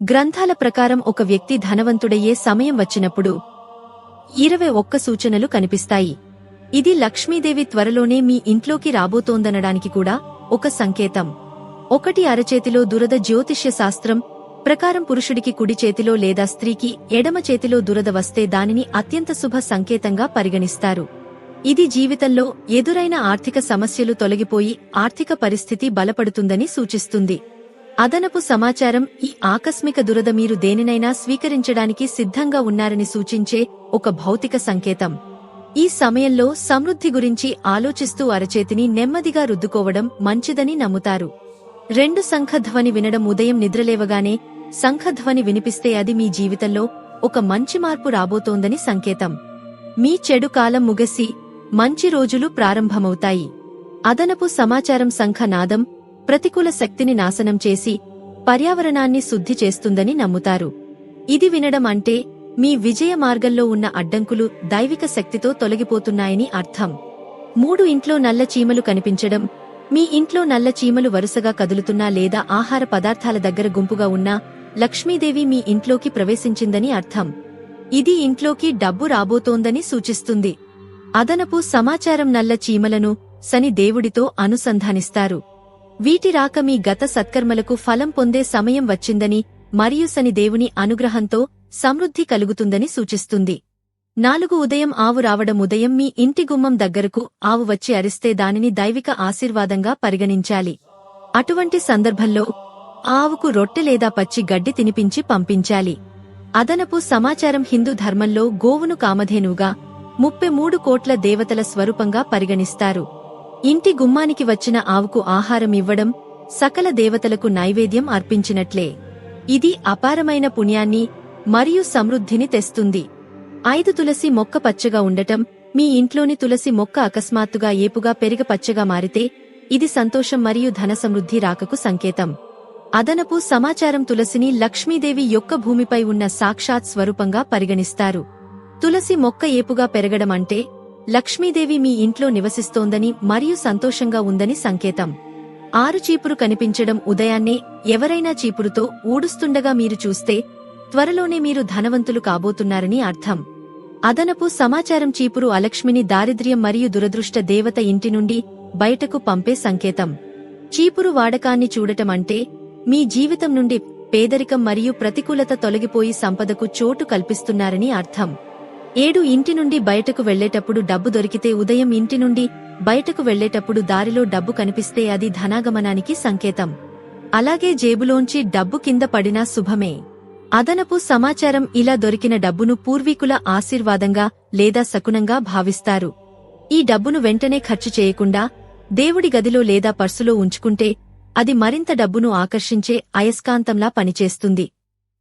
గ్రంథాల ప్రకారం ఒక వ్యక్తి ధనవంతుడయ్యే సమయం వచ్చినప్పుడు ఇరవై ఒక్క సూచనలు కనిపిస్తాయి. ఇది లక్ష్మీదేవి త్వరలోనే మీ ఇంట్లోకి రాబోతోందనడానికి కూడా ఒక సంకేతం. ఒకటి అరచేతిలో దురద జ్యోతిష్య శాస్త్రం ప్రకారం పురుషుడికి కుడి చేతిలో లేదా స్త్రీకి ఎడమ చేతిలో దురద వస్తే దానిని అత్యంత శుభ సంకేతంగా పరిగణిస్తారు. ఇది జీవితంలో ఎదురైన ఆర్థిక సమస్యలు తొలగిపోయి ఆర్థిక పరిస్థితి బలపడుతుందని సూచిస్తుంది. అదనపు సమాచారం ఈ ఆకస్మిక దురద మీరు దేనినైనా స్వీకరించడానికి సిద్ధంగా ఉన్నారని సూచించే ఒక భౌతిక సంకేతం. ఈ సమయంలో సమృద్ధి గురించి ఆలోచిస్తూ అరచేతిని నెమ్మదిగా రుద్దుకోవడం మంచిదని నమ్ముతారు. రెండు సంఖధ్వని వినడం ఉదయం నిద్రలేవగానే సంఖధ్వని వినిపిస్తే అది మీ జీవితంలో ఒక మంచి మార్పు రాబోతోందని సంకేతం. మీ చెడు కాలం ముగసి మంచి రోజులు ప్రారంభమవుతాయి. అదనపు సమాచారం సంఖనాదం ప్రతికూల శక్తిని నాశనం చేసి పర్యావరణాన్ని శుద్ధి చేస్తుందని నమ్ముతారు. ఇది వినడం అంటే మీ విజయ మార్గంలో ఉన్న అడ్డంకులు దైవిక శక్తితో తొలగిపోతున్నాయని అర్థం. మూడు ఇంట్లో నల్ల చీమలు కనిపించడం మీ ఇంట్లో నల్ల చీమలు వరుసగా కదులుతున్నా లేదా ఆహార పదార్థాల దగ్గర గుంపుగా ఉన్నా లక్ష్మీదేవి మీ ఇంట్లోకి ప్రవేశించిందని అర్థం. ఇది ఇంట్లోకి డబ్బు రాబోతోందని సూచిస్తుంది. అదనపు సమాచారం నల్ల చీమలను శని దేవుడితో అనుసంధానిస్తారు. వీటి రాక మీ గత సత్కర్మలకు ఫలం పొందే సమయం వచ్చిందని మరియు సని దేవుని అనుగ్రహంతో సమృద్ధి కలుగుతుందని సూచిస్తుంది. నాలుగు ఉదయం ఆవు రావడం ఉదయం మీ ఇంటి గుమ్మం దగ్గరకు ఆవు వచ్చి అరిస్తే దానిని దైవిక ఆశీర్వాదంగా పరిగణించాలి. అటువంటి సందర్భంలో ఆవుకు రొట్టె లేదా పచ్చి గడ్డి తినిపించి పంపించాలి. అదనపు సమాచారం హిందూ ధర్మంలో గోవును కామధేనుగా ముప్పై మూడు కోట్ల దేవతల స్వరూపంగా పరిగణిస్తారు. ఇంటి గుమ్మానికి వచ్చిన ఆవుకు ఆహారం ఇవ్వడం సకల దేవతలకు నైవేద్యం అర్పించినట్లే. ఇది అపారమైన పుణ్యాన్ని మరియు సమృద్ధిని తెస్తుంది. ఐదు తులసి మొక్క పచ్చగా ఉండటం మీ ఇంట్లోని తులసి మొక్క అకస్మాత్తుగా ఏపుగా పెరిగ పచ్చగా మారితే ఇది సంతోషం మరియు ధన సమృద్ధి రాకకు సంకేతం. అదనపు సమాచారం తులసిని లక్ష్మీదేవి యొక్క భూమిపై ఉన్న సాక్షాత్ స్వరూపంగా పరిగణిస్తారు. తులసి మొక్క ఏపుగా పెరగడం అంటే లక్ష్మీదేవి మీ ఇంట్లో నివసిస్తోందని మరియు సంతోషంగా ఉందని సంకేతం. ఆరు చీపురు కనిపించడం ఉదయాన్నే ఎవరైనా చీపురుతో ఊడుస్తుండగా మీరు చూస్తే త్వరలోనే మీరు ధనవంతులు కాబోతున్నారని అర్థం. అదనపు సమాచారం చీపురు అలక్ష్మిని దారిద్ర్యం మరియు దురదృష్ట దేవత ఇంటి నుండి బయటకు పంపే సంకేతం. చీపురు వాడకాన్ని చూడటం అంటే మీ జీవితం నుండి పేదరికం మరియు ప్రతికూలత తొలగిపోయి సంపదకు చోటు కల్పిస్తున్నారని అర్థం. ఏడు ఇంటి నుండి బయటకు వెళ్ళేటప్పుడు డబ్బు దొరికితే ఉదయం ఇంటి నుండి బయటకు వెళ్ళేటప్పుడు దారిలో డబ్బు కనిపిస్తే అది ధనాగమనానికి సంకేతం. అలాగే జేబులోంచి డబ్బు కింద పడినా శుభమే. అదనపు సమాచారం ఇలా దొరికిన డబ్బును పూర్వీకుల ఆశీర్వాదంగా లేదా శకునంగా భావిస్తారు. ఈ డబ్బును వెంటనే ఖర్చు చేయకుండా దేవుడి గదిలో లేదా పర్సులో ఉంచుకుంటే అది మరింత డబ్బును ఆకర్షించే అయస్కాంతంలా పనిచేస్తుంది.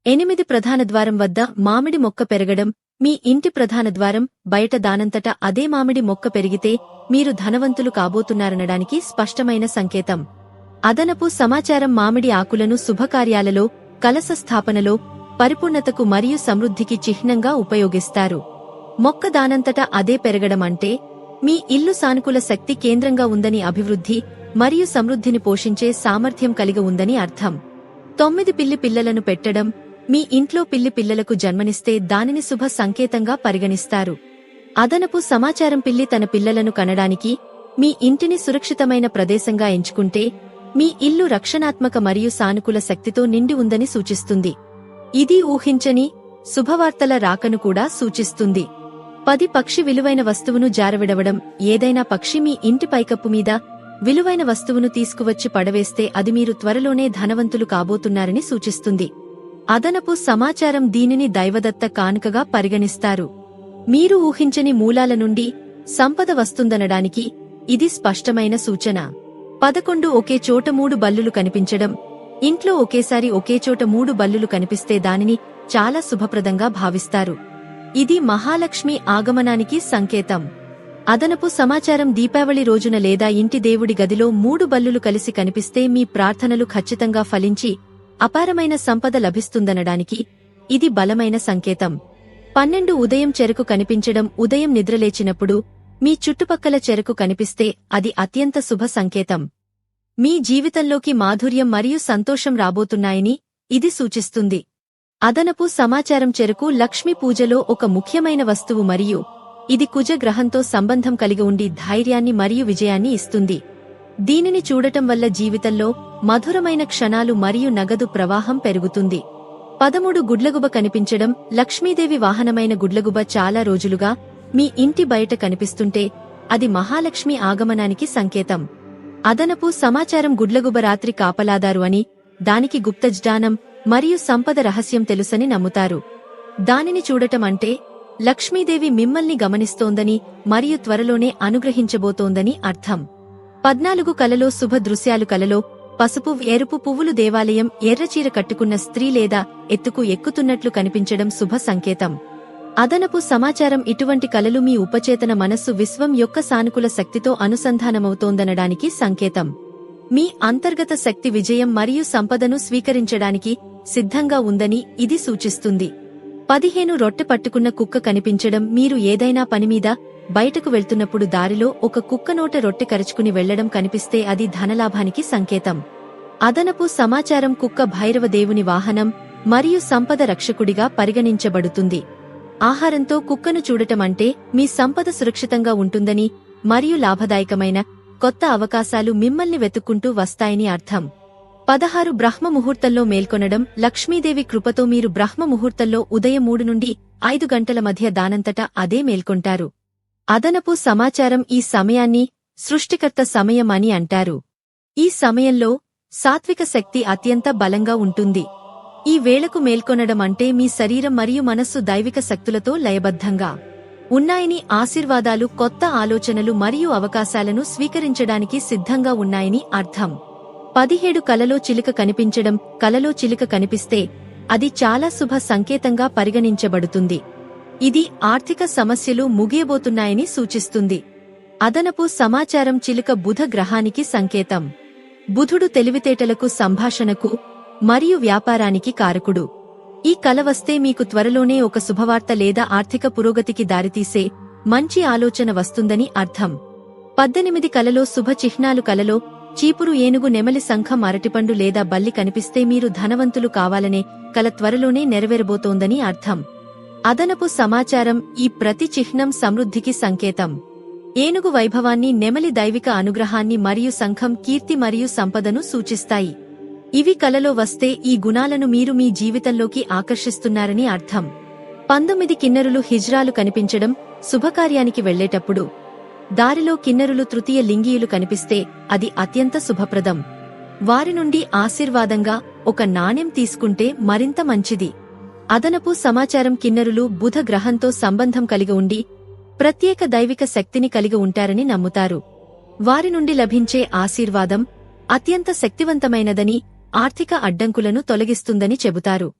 ఎనిమిది ప్రధాన ద్వారం వద్ద మామిడి మొక్క పెరగడం మీ ఇంటి ప్రధాన ద్వారం బయట దానంతట అదే మామిడి మొక్క పెరిగితే మీరు ధనవంతులు కాబోతున్నారనడానికి స్పష్టమైన సంకేతం. అదనపు సమాచారం మామిడి ఆకులను శుభకార్యాలలో కలస స్థాపనలో పరిపూర్ణతకు మరియు సమృద్ధికి చిహ్నంగా ఉపయోగిస్తారు. మొక్క దానంతట అదే పెరగడం అంటే మీ ఇల్లు సానుకూల శక్తి కేంద్రంగా ఉందని అభివృద్ధి మరియు సమృద్ధిని పోషించే సామర్థ్యం కలిగి ఉందని అర్థం. తొమ్మిది పిల్లి పిల్లలను పెట్టడం మీ ఇంట్లో పిల్లి పిల్లలకు జన్మనిస్తే దానిని శుభ సంకేతంగా పరిగణిస్తారు. అదనపు సమాచారం పిల్లి తన పిల్లలను కనడానికి మీ ఇంటిని సురక్షితమైన ప్రదేశంగా ఎంచుకుంటే మీ ఇల్లు రక్షణాత్మక మరియు సానుకూల శక్తితో నిండి ఉందని సూచిస్తుంది. ఇది ఊహించని శుభవార్తల రాకను కూడా సూచిస్తుంది. పది పక్షి విలువైన వస్తువును జారవిడవడం ఏదైనా పక్షి మీ ఇంటి పైకప్పు మీద విలువైన వస్తువును తీసుకువచ్చి పడవేస్తే అది మీరు త్వరలోనే ధనవంతులు కాబోతున్నారని సూచిస్తుంది. అదనపు సమాచారం దీనిని దైవదత్త కానుకగా పరిగణిస్తారు. మీరు ఊహించని మూలాల నుండి సంపద వస్తుందనడానికి ఇది స్పష్టమైన సూచన. పదకొండు ఒకే చోట మూడు బల్లులు కనిపించడం ఇంట్లో ఒకేసారి ఒకే చోట మూడు బల్లులు కనిపిస్తే దానిని చాలా శుభప్రదంగా భావిస్తారు. ఇది మహాలక్ష్మి ఆగమనానికి సంకేతం. అదనపు సమాచారం దీపావళి రోజున లేదా ఇంటి దేవుడి గదిలో మూడు బల్లులు కలిసి కనిపిస్తే మీ ప్రార్థనలు ఖచ్చితంగా ఫలించి అపారమైన సంపద లభిస్తుందనడానికి ఇది బలమైన సంకేతం. పన్నెండు ఉదయం చెరకు కనిపించడం ఉదయం నిద్రలేచినప్పుడు మీ చుట్టుపక్కల చెరకు కనిపిస్తే అది అత్యంత శుభ సంకేతం. మీ జీవితంలోకి మాధుర్యం మరియు సంతోషం రాబోతున్నాయని ఇది సూచిస్తుంది. అదనపు సమాచారం చెరకు లక్ష్మీ పూజలో ఒక ముఖ్యమైన వస్తువు మరియు ఇది కుజ గ్రహంతో సంబంధం కలిగి ఉండి ధైర్యాన్ని మరియు విజయాన్ని ఇస్తుంది. దీనిని చూడటం వల్ల జీవితంలో మధురమైన క్షణాలు మరియు నగదు ప్రవాహం పెరుగుతుంది. పదమూడు గుడ్లగుబ కనిపించడం లక్ష్మీదేవి వాహనమైన గుడ్లగుబ చాలా రోజులుగా మీ ఇంటి బయట కనిపిస్తుంటే అది మహాలక్ష్మి ఆగమనానికి సంకేతం. అదనపు సమాచారం గుడ్లగుబ రాత్రి కాపలాదారు అని దానికి గుప్తజ్ఞానం మరియు సంపద రహస్యం తెలుసని నమ్ముతారు. దానిని చూడటం అంటే లక్ష్మీదేవి మిమ్మల్ని గమనిస్తోందని మరియు త్వరలోనే అనుగ్రహించబోతోందని అర్థం. పద్నాలుగు కలలో శుభ దృశ్యాలు కలలో పసుపు ఎరుపు పువ్వులు దేవాలయం ఎర్రచీర కట్టుకున్న స్త్రీ లేదా ఎత్తుకు ఎక్కుతున్నట్లు కనిపించడం శుభ సంకేతం. అదనపు సమాచారం ఇటువంటి కలలు మీ ఉపచేతన మనస్సు విశ్వం యొక్క సానుకూల శక్తితో అనుసంధానమవుతోందనడానికి సంకేతం. మీ అంతర్గత శక్తి విజయం మరియు సంపదను స్వీకరించడానికి సిద్ధంగా ఉందని ఇది సూచిస్తుంది. పదిహేను రొట్టె పట్టుకున్న కుక్క కనిపించడం మీరు ఏదైనా పనిమీద బయటకు వెళ్తున్నప్పుడు దారిలో ఒక కుక్క నోట రొట్టె కరుచుకుని వెళ్ళడం కనిపిస్తే అది ధనలాభానికి సంకేతం. అదనపు సమాచారం కుక్క భైరవ దేవుని వాహనం మరియు సంపద రక్షకుడిగా పరిగణించబడుతుంది. ఆహారంతో కుక్కను చూడటం అంటే మీ సంపద సురక్షితంగా ఉంటుందని మరియు లాభదాయకమైన కొత్త అవకాశాలు మిమ్మల్ని వెతుక్కుంటూ వస్తాయని అర్థం. పదహారు బ్రహ్మ ముహూర్తంలో మేల్కొనడం లక్ష్మీదేవి కృపతో మీరు బ్రహ్మ ముహూర్తంలో ఉదయం మూడు నుండి ఐదు గంటల మధ్య దానంతటా అదే మేల్కొంటారు. అదనపు సమాచారం ఈ సమయాన్ని సృష్టికర్త సమయం అని అంటారు. ఈ సమయంలో సాత్విక శక్తి అత్యంత బలంగా ఉంటుంది. ఈ వేళకు మేల్కొనడం అంటే మీ శరీరం మరియు మనస్సు దైవిక శక్తులతో లయబద్ధంగా ఉన్నాయని ఆశీర్వాదాలు కొత్త ఆలోచనలు మరియు అవకాశాలను స్వీకరించడానికి సిద్ధంగా ఉన్నాయని అర్థం. పదిహేడు కలలో చిలుక కనిపించడం కలలో చిలుక కనిపిస్తే అది చాలా శుభ సంకేతంగా పరిగణించబడుతుంది. ఇది ఆర్థిక సమస్యలు ముగియబోతున్నాయని సూచిస్తుంది. అదనపు సమాచారం చిలుక బుధ గ్రహానికి సంకేతం. బుధుడు తెలివితేటలకు సంభాషణకు మరియు వ్యాపారానికి కారకుడు. ఈ కల వస్తే మీకు త్వరలోనే ఒక శుభవార్త లేదా ఆర్థిక పురోగతికి దారితీసే మంచి ఆలోచన వస్తుందని అర్థం. పద్దెనిమిది కలలో శుభ చిహ్నాలు కలలో చీపురు ఏనుగు నెమలి సంఖం అరటిపండు లేదా బల్లి కనిపిస్తే మీరు ధనవంతులు కావాలనే కల త్వరలోనే నెరవేరబోతోందని అర్థం. అదనపు సమాచారం ఈ ప్రతి చిహ్నం సమృద్ధికి సంకేతం. ఏనుగు వైభవాన్ని నెమలి దైవిక అనుగ్రహాన్ని మరియు సంఘం కీర్తి మరియు సంపదను సూచిస్తాయి. ఇవి కలలో వస్తే ఈ గుణాలను మీరు మీ జీవితంలోకి ఆకర్షిస్తున్నారని అర్థం. పంతొమ్మిది కిన్నరులు హిజ్రాలు కనిపించడం శుభకార్యానికి వెళ్ళేటప్పుడు దారిలో కిన్నరులు తృతీయ లింగీయులు కనిపిస్తే అది అత్యంత శుభప్రదం. వారి నుండి ఆశీర్వాదంగా ఒక నాణ్యం తీసుకుంటే మరింత మంచిది. అదనపు సమాచారం కిన్నరులు బుధ గ్రహంతో సంబంధం కలిగి ఉండి ప్రత్యేక దైవిక శక్తిని కలిగి ఉంటారని నమ్ముతారు. వారి నుండి లభించే ఆశీర్వాదం అత్యంత శక్తివంతమైనదని ఆర్థిక అడ్డంకులను తొలగిస్తుందని చెబుతారు.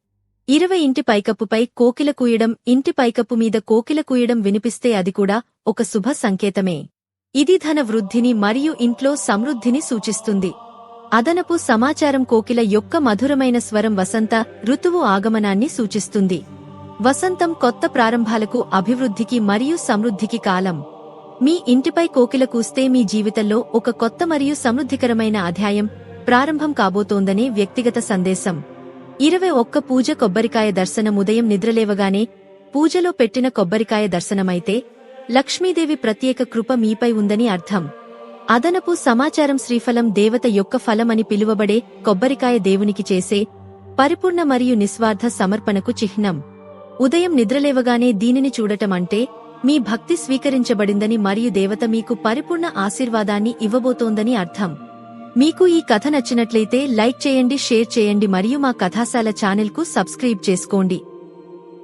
ఇరవై ఇంటి పైకప్పుపై కోకిల కూయడం ఇంటి పైకప్పు మీద కోకిల కూయడం వినిపిస్తే అది కూడా ఒక శుభ సంకేతమే. ఇది ధన వృద్ధిని మరియు ఇంట్లో సమృద్ధిని సూచిస్తుంది. అదనపు సమాచారం కోకిల యొక్క మధురమైన స్వరం వసంత ఋతువు ఆగమనాన్ని సూచిస్తుంది. వసంతం కొత్త ప్రారంభాలకు అభివృద్ధికి మరియు సమృద్ధికి కాలం. మీ ఇంటిపై కోకిల కూస్తే మీ జీవితంలో ఒక కొత్త మరియు సమృద్ధికరమైన అధ్యాయం ప్రారంభం కాబోతోందనే వ్యక్తిగత సందేశం. ఇరవై ఒక్క పూజ కొబ్బరికాయ దర్శనం ఉదయం నిద్రలేవగానే పూజలో పెట్టిన కొబ్బరికాయ దర్శనమైతే లక్ష్మీదేవి ప్రత్యేక కృప మీపై ఉందని అర్థం. అదనపు సమాచారం శ్రీఫలం దేవత యొక్క ఫలమని పిలువబడే కొబ్బరికాయ దేవునికి చేసే పరిపూర్ణ మరియు నిస్వార్థ సమర్పణకు చిహ్నం. ఉదయం నిద్రలేవగానే దీనిని చూడటం అంటే మీ భక్తి స్వీకరించబడిందని మరియు దేవత మీకు పరిపూర్ణ ఆశీర్వాదాన్ని ఇవ్వబోతోందని అర్థం. మీకు ఈ కథ నచ్చినట్లయితే లైక్ చేయండి షేర్ చేయండి మరియు మా కథాశాల ఛానల్కు సబ్స్క్రైబ్ చేసుకోండి.